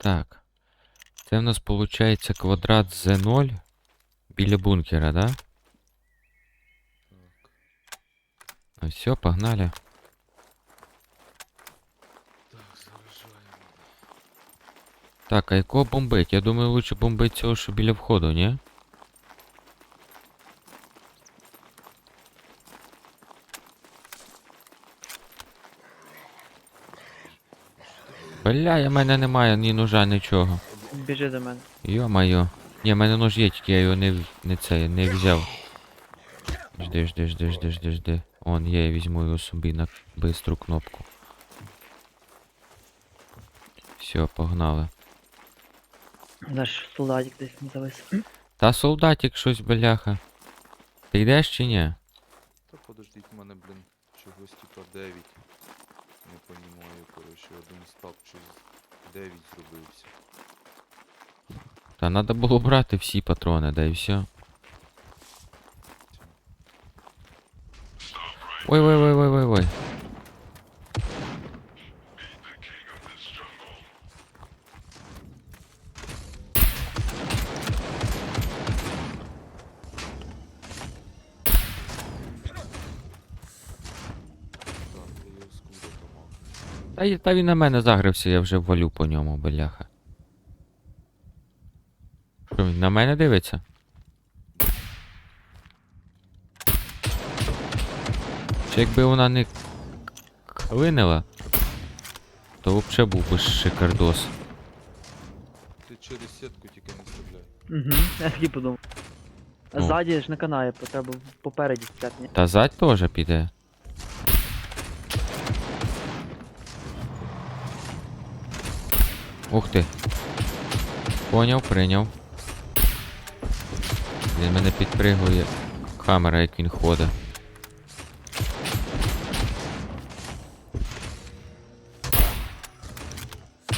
Так. Це в нас виходить квадрат Z0 біля бункера, да? Так. Ну все, погнали. Так, заражаємо. Так, а якого бомбить? Я думаю, лучше бомбить цього, що біля входу, ні? Бля, я мене немає ні ножа, нічого. Біжи до мене. Йо-моє. Ні, в мене нож є, тільки я його не, не це, не взяв. Жди, жди, жди, жди, жди, жди. Он я візьму його собі на бистру кнопку. Все, погнали. Наш солдатик десь не завис. Та солдатик щось, бляха. Ти йдеш чи ні? Та подождіть, в мене, блін, чогось типа 9. Не понімаю, коротше, один стап чи з 9 зробився. Та треба було брати всі патрони, да і все. Ой, Та, й- та він на мене загрився, я вже валю по ньому, бляха. Що він на мене дивиться? Чи якби вона не клинила, то взагалі був би шикардос. Ти через сітку тільки не стріляй. Угу. Я такий подумав. А Ну. ззаді ж не канає, бо треба попереді стати. Та зать теж піде. Ух ти. Поняв, прийняв. Він мене підпригує камера, як він ходить.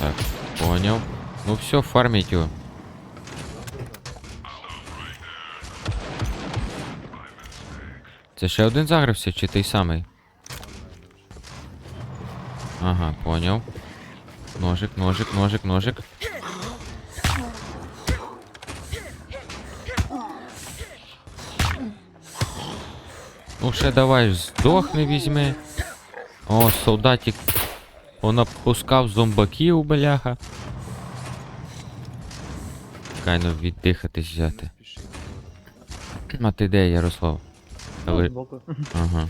Так, поняв. Ну все, фарміть його. Це ще один загрився, чи той самий? Ага, поняв. Ножик, ножик, ножик, ножик. Ну ще давай здохни візьми. О, солдатик. Понапускав зомбаків, бляха. Кайно віддихатись взяти. Не спіши. А ти де, Ярослав? Ага.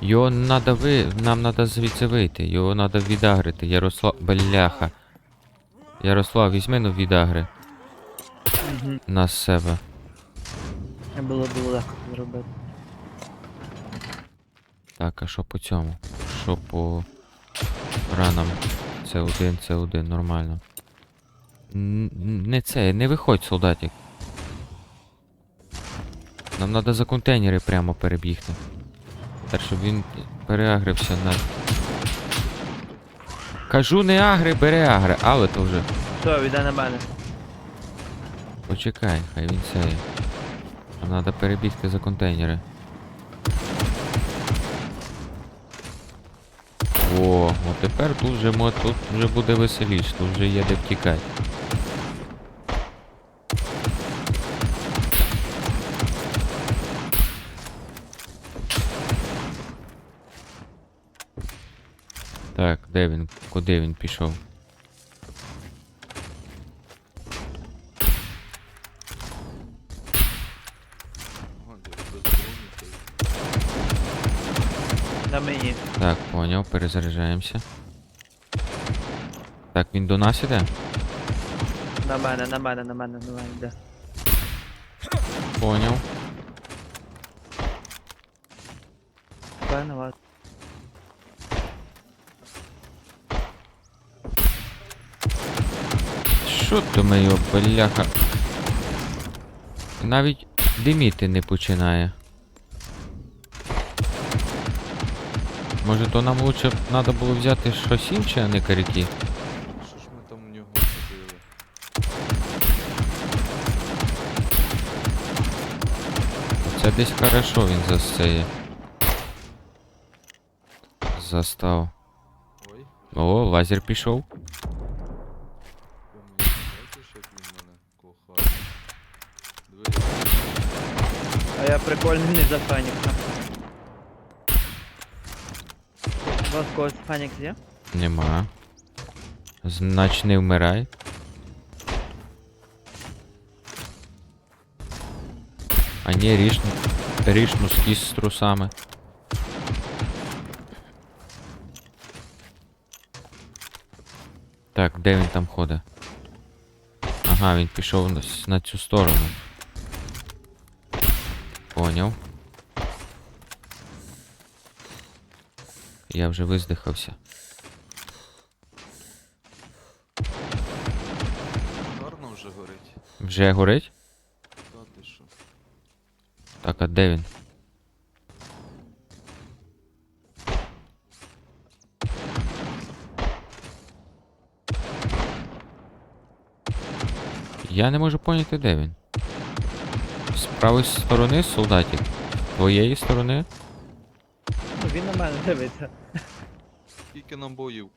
Його надо ви. Нам надо звідси вийти. Його надо відагрити. Ярослав. Бляха. Ярослав, візьми ну відагри. Угу. На себе. Було було легко зробити. Так, а що по цьому? Що по ранам? Це один, це один, нормально. Н- Не це, не виходь, солдатик. Нам треба за контейнери прямо перебігти. Так, щоб він переагрився на. Кажу, не агри, бери агри, але то вже. Все, йде на мене. Почекай, хай він це. Треба перебігти за контейнери. О, от тепер тут вже, тут вже буде веселіше, тут вже є де втікати. Де він? Куди він пішов? На мені. Так, поняв, перезаряджаємося. Так, він до нас іде? На мене, на мене, на мене, на мене йде. Поняв. Певно, вас. Що то його, бляха? Навіть диміти не починає. Може то нам лучше треба було взяти щось інше, а не каряки? Що ж ми там у нього ходили? Це десь хорошо він засеє. Застав. Ой, О, лазер пішов. Ви мені бачиш, як він мене кохає? Диви, А я прикольний не за Фенікса. У вас когось Фенікс? Нема. Значить не вмирай. А ні, рішну. Рішну скіс з трусами. Так, де він там ходить? Ага, він пішов на цю сторону. Поняв. Я вже виздихався. гарно вже горить. Вже горить? Та ти що? Так, а де він? Я не можу поняти, де він. З правої сторони солдатів? Твоєї сторони? Ну він на мене дивиться. Скільки набоїв?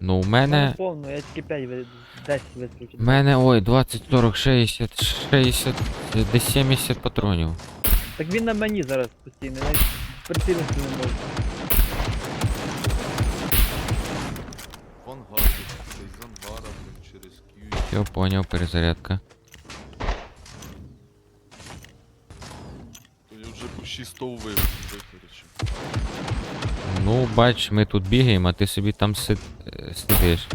Ну, у мене. повно, я тільки 5 ви... 10 вискочив. У мене, ой, 20, 40, 60, 60, десь 70 патронів. Так він на мені зараз постійно, навіть прицілити не можу. В ангарі, цей з ангара, блін, через Q. Все, поняв, перезарядка. То я вже по 6 вив, вихеречив. Ну, бач, ми тут бігаємо, а ти собі там сид... е, сидиш.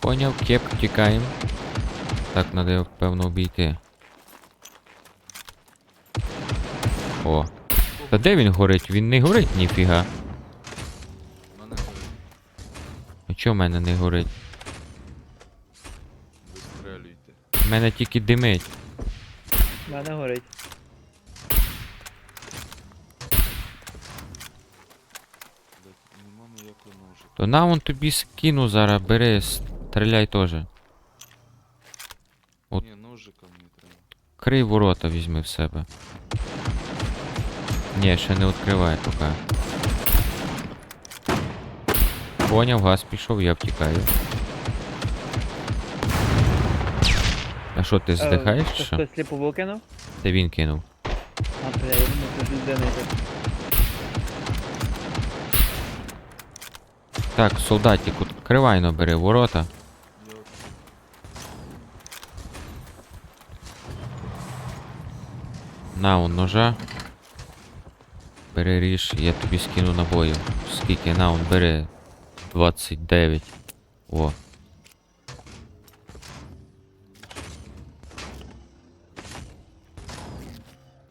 Поняв, кеп, тікаємо. Так, треба певно обійти. О. Та де він горить? Він не горить ніфіга. А чого в мене не горить? Мене тільки димить. У мене горить. Блять, нема ніякого ножика. То на он тобі скину зараз, бери, стріляй теж. От. Ні, ножика мені треба. Крий ворота візьми в себе. Ні, ще не відкривай поки. Поняв, газ пішов, я втікаю. А що, ти здихаєш Е, чи що? хтось сліпову кинув? Це він кинув. А, бля, я думаю, це людина йде. Так, солдатик, відкривай но бери ворота. На он ножа. Бери ріж, я тобі скину набоїв. Скільки? На он бери. 29. О.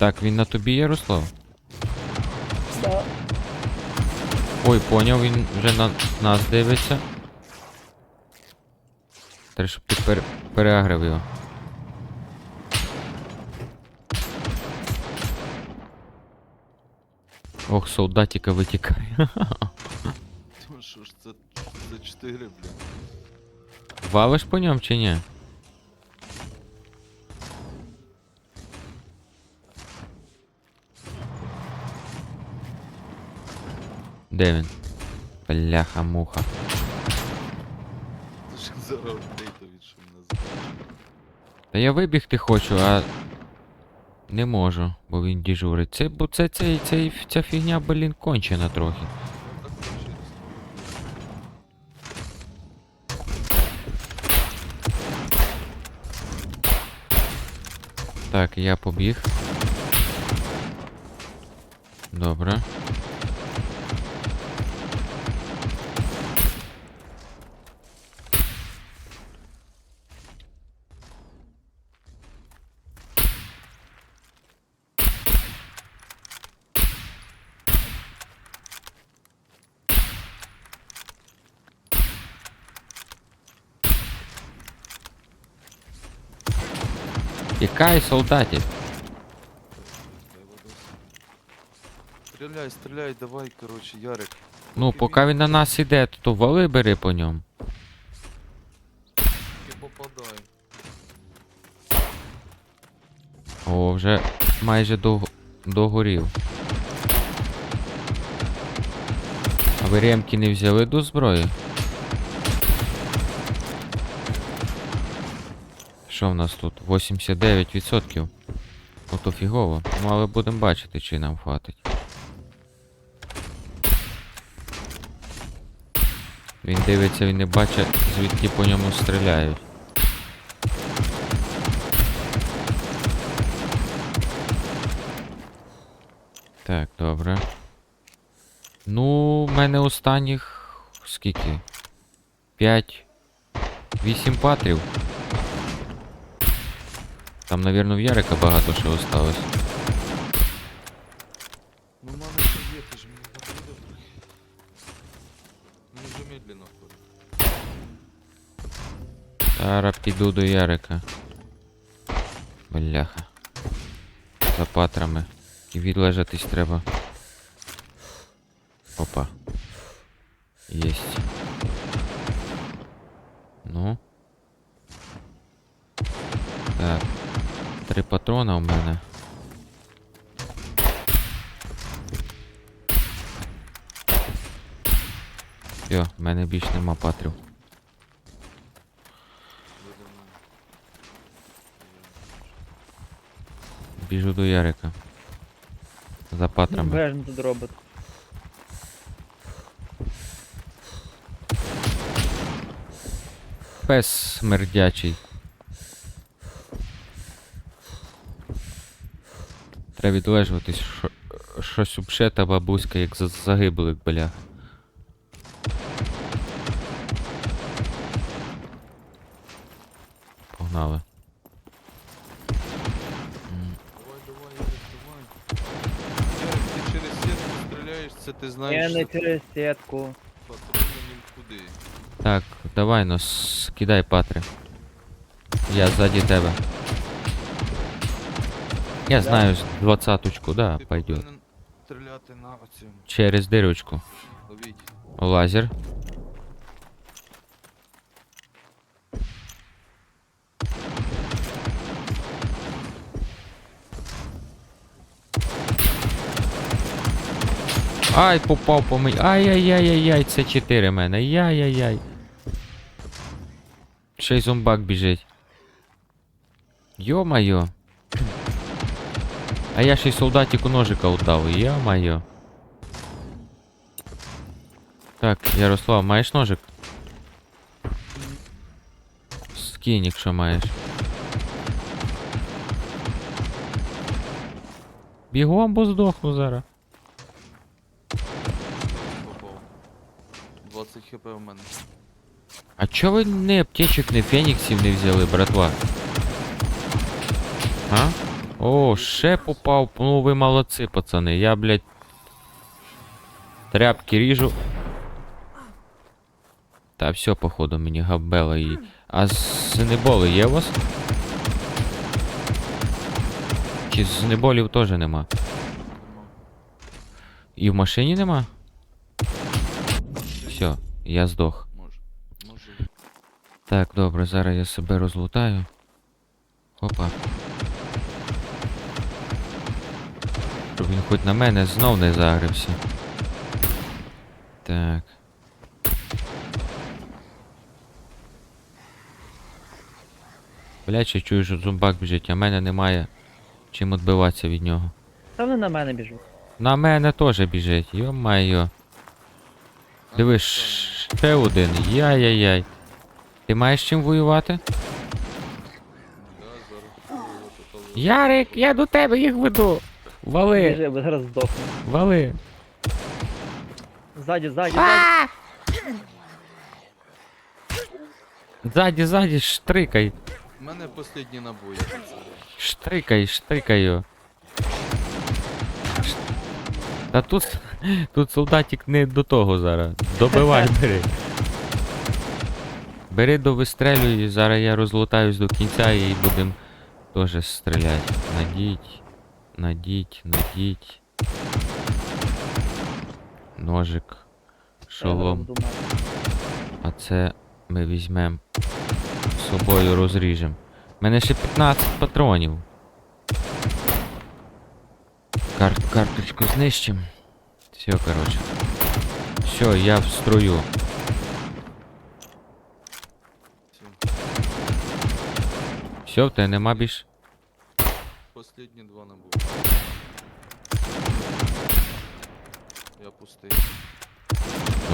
Так, він на тобі, Ярослав? Да. Ой, поняв, він вже на нас дивиться. Треба, щоб ти пер... переагрив його. Ох, солдатика витікає. Що ж це за 4, блін. Валиш по ньому чи ні? Де? Бляха-муха. Зараз що мене забачив. Та я вибігти хочу, а не можу, бо він діжурить. Це, бо це, це, це, ця фігня, блін, кончена трохи. Так, я побіг. Добре. Тікай, солдаті. Стріляй, стріляй, давай, короче, Ярик. Ну, поки він на нас іде, то, то вали бери по ньому. Ти попадай. О, вже майже до... догорів. А ви ремки не взяли до зброї? Що в нас тут? 89%. Ну то фігово. Ну але будемо бачити, чи нам хватить. Він дивиться, він не бачить, звідки по ньому стріляють. Так, добре. Ну, в мене останніх скільки? 5. 8 патрів. Там, навірно, в Ярика багато що осталось. Ну, в мене ще є, ти ж мені накидав трохи. Мені вже медленно ходить. Зараз піду до Ярика. Бляха. За патрами. І відлежатись треба. Опа. Єсть. Ну. Так. Три патрона у мене. Все, в мене більш нема патрів. Біжу до Ярика. За патрами. Тут робот. Пес смердячий. Треба відлежуватись, що, щось та бабуська, як за- загиблик, бля. Погнали. Давай, давай, Ярик, ти через сітку стріляєш, це ти знаєш, Я не що через сітку. патрони нікуди. Так, давай, ну, скидай патри. Я ззаді тебе. Я знаю, двадцаточку, да, Ти пойдет. повинен стріляти на оцьому. Через дирочку. Ловіть. Лазер. Ай, попав по мені. Ай-яй-яй-яй-яй, це 4 мене. Яй-яй-яй. Ще й зомбак біжить. Йо-майо. А я ще й солдатику ножика удав. Йо-майо. Так, Ярослав, маєш ножик? Скинь, якщо маєш. Бігом, бо здохну зараз. 20 хп в мене. А чо ви не аптечок, не феніксів не взяли, братва? А? О, ще попав. Ну ви молодці, пацани. Я, блядь. Тряпки ріжу. Та все, походу, мені габела і. А знеболи є у вас? Чи знеболів теж нема? І в машині нема? Все, я здох. Так, добре, зараз я себе розлутаю. Опа. Щоб він хоч на мене знов не загрився. Так. Блядь, ще чую, що зомбак біжить, а мене немає чим відбиватися від нього. Та вони на мене біжуть. На мене теж біжить, йо-майо. Дивись, ще один. Яй-яй-яй. Ти маєш чим воювати? Ярик, я до тебе їх веду. Вали, Біжи, бо зараз здохну. вали. Ззаді, ззаді, ззаді. Ззаді, ззаді, штрикай. У мене останні набої. Штрикай, штрикай його. Ш- Та тут, тут солдатик не до того зараз. Добивай, бери. Бери до вистрелюй, зараз я розлутаюсь до кінця і будем теж стріляти. Надіть, надіть, надіть. Ножик, шолом. А це ми візьмемо з собою розріжемо. У мене ще 15 патронів. Кар карточку знищимо. Все, коротше. Все, я в строю. Все. В тебе нема більш. Последні два набув. Я пустий.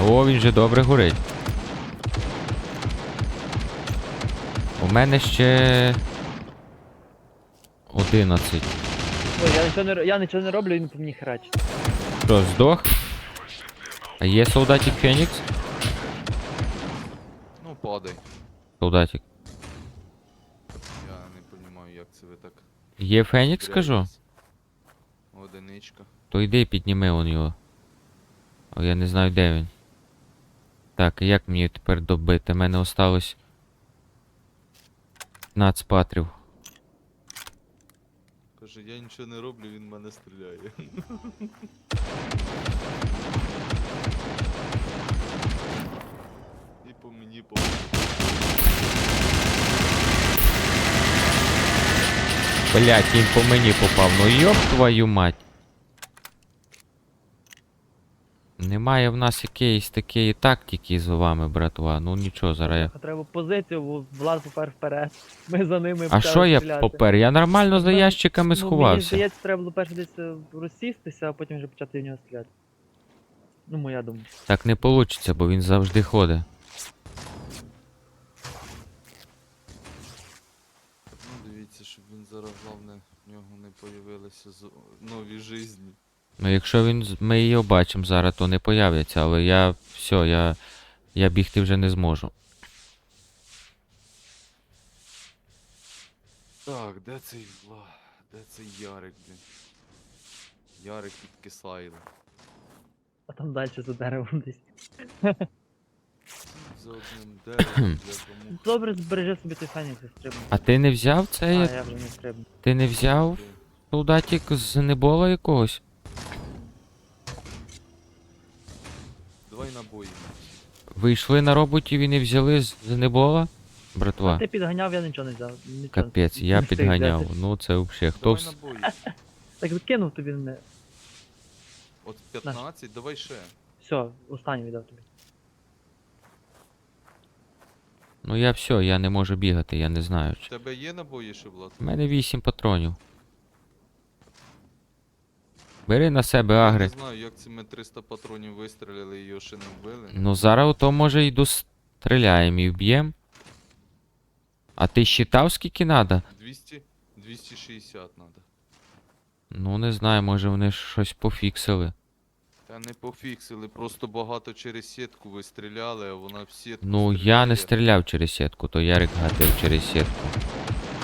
О, він же добре горить. У мене ще. 11. Ой, я нічого не, ро- я нічого не роблю, він по мені херачить. Що, здох? А є солдатик Фенікс? Ну, падай. Солдатик. Я не розумію, як це ви так. Є Фенікс, скажу? дряєтесь. Одиничка. То йди підніми он його. О, я не знаю, де він. Так, як мені тепер добити? У мене осталось 15 патрів. Каже, я нічого не роблю, він мене стріляє. І по мені по. Блять, він по мені попав. Ну йоп твою мать. Немає в нас якоїсь такої тактики з вами, братва. Ну нічого, зараз я. Треба позицію, бо Влад попер вперед. Ми за ними А почали що я стріляти. попер? Я нормально за Ну, ящиками Ну, Мені сховався. здається, треба було перше десь е, розсістися, а потім вже почати в нього стріляти. Ну, моя думка. Так не вийде, бо він завжди ходить. Ну дивіться, щоб він зараз головне в нього не появилися з... нові жизні. Ну якщо він. Ми її бачимо зараз, то не появляться, але я. все, я. Я бігти вже не зможу. Так, де цей Вла... Де цей Ярик, блін? Ярик під Кисайло. А там далі за деревом десь. За одним деревом, бляха, Добре, збережи собі той фенікс і стрибну. А ти не взяв А, цей. я вже не стрибну. Ти не взяв солдатик з небола якогось? Ви йшли на роботів і не взяли з з небола? Братва. Ти підганяв, я нічого не взяв. Нічого Капець, не я встиг підганяв. взяти. Ну це взагалі. Хто Давай вс... набої. Так кинув тобі не. От 15, давай ще. Все, останній віддав тобі. Ну я все, я не можу бігати, я не знаю. Чи- тебе є набої ще, Влад? У мене 8 патронів. Бери на себе Я агри. Не знаю, як ці ми 300 патронів вистріляли і його ще не вбили. Ну зараз ото може і достріляємо і вб'єм. А ти считав скільки надо? 200, 260 треба. Ну не знаю, може вони щось пофіксили. Та не пофіксили, просто багато через сітку ви стріляли, а вона в сітку. Ну я не стріляє. стріляв через сітку, то Ярик гатив через сітку.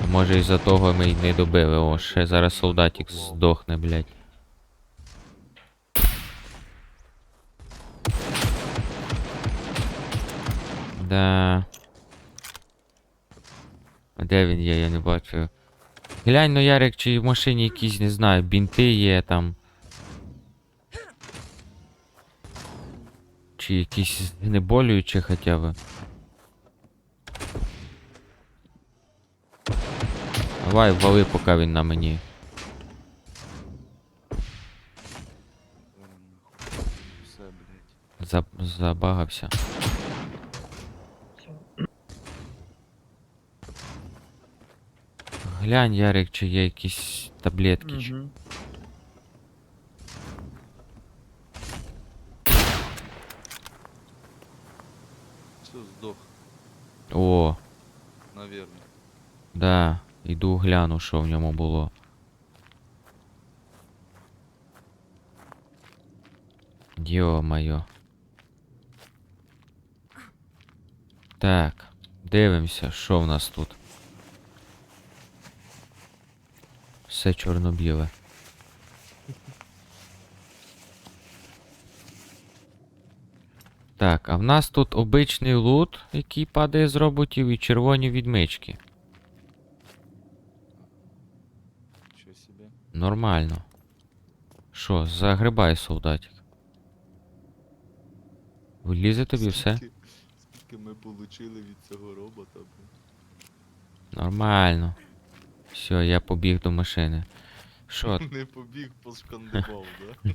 А може із-за того ми й не добили. О, ще зараз солдатик здохне, блядь. Да. А Де він є, я не бачу. Глянь, ну Ярик, чи в машині якісь, не знаю, бінти є там. Чи якісь знеболюючі хоча б. Давай, вали, поки він на мені. Забагався. Глянь, Ярик, чи є якісь таблетки. чи- Угу. Все, здох, О, навірно. да. Іду гляну, що в ньому було. Йо-моє. Так, дивимося, що в нас тут. Все чорно-біле. Так, а в нас тут обичний лут, який падає з роботів, і червоні відмички. Що себе? Нормально. Що, загрибай, солдатик. Влізе тобі все? Скільки, ми получили від цього робота. Нормально. Все, я побіг до машини. Що, Не побіг, пошкандибав, да?